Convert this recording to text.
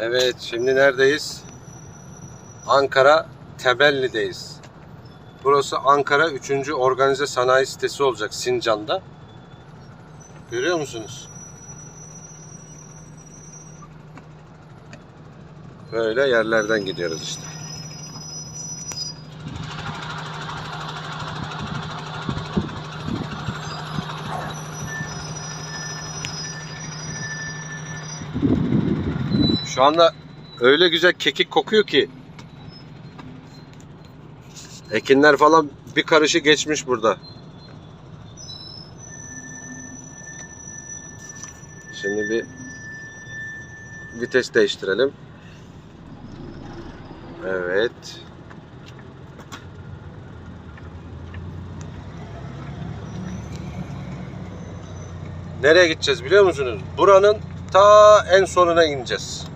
Evet şimdi neredeyiz? Ankara Tebelli'deyiz. Burası Ankara 3. Organize Sanayi Sitesi olacak Sincan'da. Görüyor musunuz? Böyle yerlerden gidiyoruz işte. Şu anda öyle güzel kekik kokuyor ki. Ekinler falan bir karışı geçmiş burada. Şimdi bir vites değiştirelim. Evet. Nereye gideceğiz biliyor musunuz? Buranın ta en sonuna ineceğiz.